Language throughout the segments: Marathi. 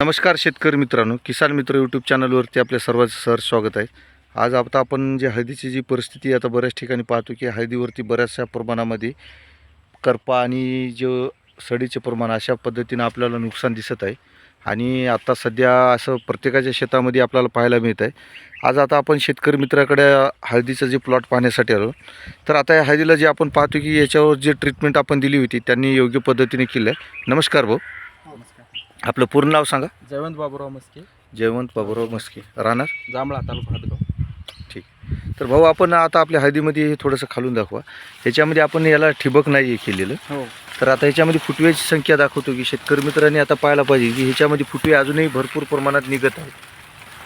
नमस्कार शेतकरी मित्रांनो किसान मित्र यूट्यूब चॅनलवरती आपल्या सर्वांचं सर स्वागत आहे. आज आता आपण जे हळदीची जी परिस्थिती आता बऱ्याच ठिकाणी पाहतो की हळदीवरती बऱ्याचशा प्रमाणामध्ये करपा आणि जो सडीचे प्रमाण अशा पद्धतीनं आपल्याला नुकसान दिसत आहे. आणि आता सध्या असं प्रत्येकाच्या शेतामध्ये आपल्याला पाहायला मिळत आहे. आज आता आपण शेतकरी मित्राकडे हळदीचं जे प्लॉट पाहण्यासाठी आलो. तर आता या हळदीला जे आपण पाहतो की याच्यावर जे ट्रीटमेंट आपण दिली होती त्यांनी योग्य पद्धतीने केलं आहे नमस्कार भाऊ. आपलं पूर्ण नाव सांगा. जयवंत बाबूराव मस्के जयवंत बाबूराव मस्के राहणार? जांभळा तालुका हदगाव. तर भाऊ आपण आता आपल्या हळदीमध्ये हे थोडंसं खालून दाखवा. ह्याच्यामध्ये आपण याला ठिबक नाही केलेलं. हो. तर आता ह्याच्यामध्ये फुटव्याची संख्या दाखवतो की शेतकरी मित्रांनी आता पाहायला पाहिजे की ह्याच्यामध्ये फुटवे अजूनही भरपूर प्रमाणात निघत आहेत.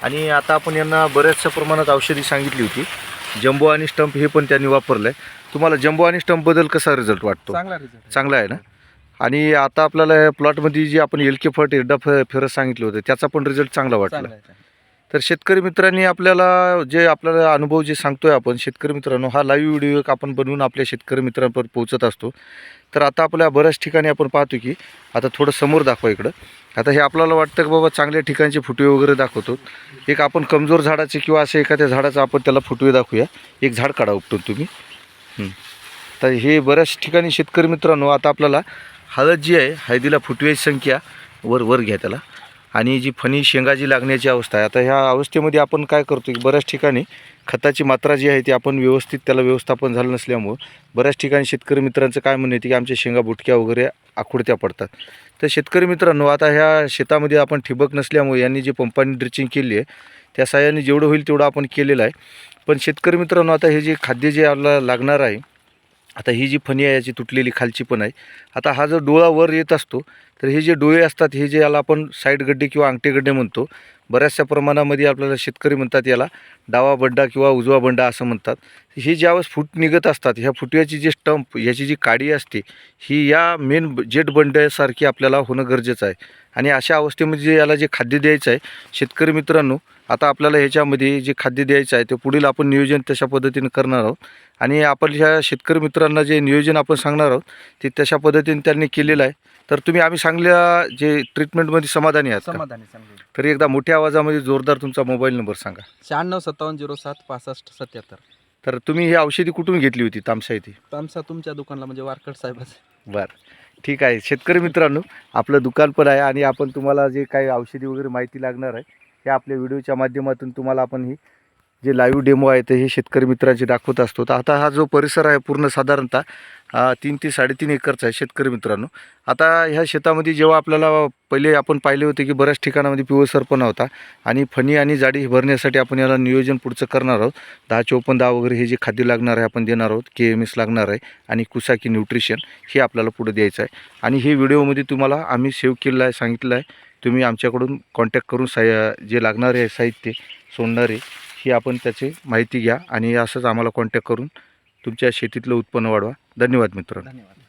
आणि आता आपण यांना बऱ्याचशा प्रमाणात औषधी सांगितली होती. जम्बो आणि स्टंप हे पण त्यांनी वापरलं आहे तुम्हाला जम्बो आणि स्टंपबद्दल कसा रिझल्ट वाटतो? चांगला रिझल्ट चांगला आहे ना? आणि आता आपल्याला या प्लॉटमध्ये जी आपण एल के फट एरडा फ फेरस सांगितलं होतं त्याचा पण रिझल्ट चांगला वाटला. चांगला आहे तर शेतकरी मित्रांनी आपल्याला जे आपल्याला अनुभव जे सांगतोय आपण शेतकरी मित्रांनो हा लाईव्ह व्हिडिओ एक आपण बनवून आपल्या शेतकरी मित्रांपर्यंत पोहोचत असतो. तर आता आपल्या बऱ्याच ठिकाणी आपण पाहतो की आता थोडं समोर दाखवा इकडं. आता हे आपल्याला वाटतं की बाबा चांगल्या ठिकाणचे फुटवे वगैरे दाखवतो. एक आपण कमजोर झाडाचे किंवा असं एखाद्या झाडाचं आपण त्याला फुटवे दाखवूया. एक झाड काढा उपटून तुम्ही. हं. तर हे बऱ्याच ठिकाणी शेतकरी मित्रांनो आता आपल्याला हळद जी आहे हळदीला फुटव्याची संख्या वर वर घ्या त्याला. आणि जी फणी शेंगा जी लागण्याची अवस्था आहे आता ह्या अवस्थेमध्ये आपण काय करतो की बऱ्याच ठिकाणी खताची मात्रा जी आहे ती आपण व्यवस्थित त्याला व्यवस्थापन झालं नसल्यामुळं बऱ्याच ठिकाणी शेतकरी मित्रांचं काय म्हणणं येते की आमच्या शेंगा बुटक्या वगैरे आखुडत्या पडतात. तर शेतकरी मित्रांनो आता ह्या शेतामध्ये आपण ठिबक नसल्यामुळे यांनी जे पंपांनी ड्रिचिंग केली आहे त्या साह्याने जेवढं होईल तेवढं आपण केलेलं आहे. पण शेतकरी मित्रांनो आता हे जे खाद्य जे आपल्याला लागणार आहे आता ही जी फणी आहे याची तुटलेली खालची पण आहे. आता हा जर डोळा वर येत असतो तर हे जे डोळे असतात हे जे याला आपण साईड गड्डे किंवा अंगठे गड्डे म्हणतो बऱ्याचशा प्रमाणामध्ये आपल्याला शेतकरी म्हणतात याला डावा बंडा किंवा उजवा बंडा असं म्हणतात. हे ज्यावेळेस फूट निघत असतात ह्या फुटव्याची जी स्टंप याची जी काडी असते ही या मेन जेट बंड्यासारखी आपल्याला होणं गरजेचं आहे. आणि अशा अवस्थेमध्ये याला जे खाद्य द्यायचं आहे शेतकरी मित्रांनो आता आपल्याला ह्याच्यामध्ये जे खाद्य द्यायचं आहे ते पुढील आपण नियोजन तशा पद्धतीनं करणार आहोत. आणि आपण ह्या शेतकरी मित्रांना जे नियोजन आपण सांगणार आहोत ते तशा पद्धतीने त्यांनी केलेलं आहे. तर तुम्ही आम्ही सांगल्या जे ट्रीटमेंटमध्ये समाधानी आहात? समाधानी तर एकदा मोठ्या आवाजामध्ये जोरदार तुमचा मोबाईल नंबर सांगा. शहाण्णव सत्तावन्न झिरो सात पासष्ट सत्याहत्तर. तर तुम्ही ही औषधी कुठून घेतली होती तामसा येथे आमचा तुमच्या दुकानला म्हणजे वारकड साहेबाचं. बरं. ठीक आहे. शेतकरी मित्रांनो आपलं दुकान पण आहे आणि आपण तुम्हाला जे काही औषधी वगैरे माहिती लागणार आहे हे आपल्या व्हिडिओच्या माध्यमातून तुम्हाला आपण ही जे लाईव्ह डेमो आहे ते हे शेतकरी मित्रांचे दाखवत असतो. तर आता हा जो परिसर आहे पूर्ण साधारणतः तीन ते साडेतीन एकरचा आहे शेतकरी मित्रांनो. आता ह्या शेतामध्ये जेव्हा आपल्याला पहिले आपण पाहिले होते की बऱ्याच ठिकाणामध्ये पिवळसरपणा होता आणि फणी आणि जाडी भरण्यासाठी आपण याला नियोजन पुढचं करणार आहोत. दहा चोपन्न दहा वगैरे हे जे खाद्य लागणार आहे आपण देणार आहोत. के एम एस लागणार आहे आणि कुसाकी न्यूट्रिशन हे आपल्याला पुढे द्यायचं आहे. आणि हे व्हिडिओमध्ये तुम्हाला आम्ही सेव्ह केलं आहे सांगितलं आहे. तुम्ही आमच्याकडून कॉन्टॅक्ट करून साय जे लागणारे आहे साहित्य सोडणारे ही आपण त्याची माहिती घ्या आणि असंच आम्हाला कॉन्टॅक्ट करून तुमच्या शेतीतलं उत्पन्न वाढवा. धन्यवाद मित्रांनो. धन्यवाद.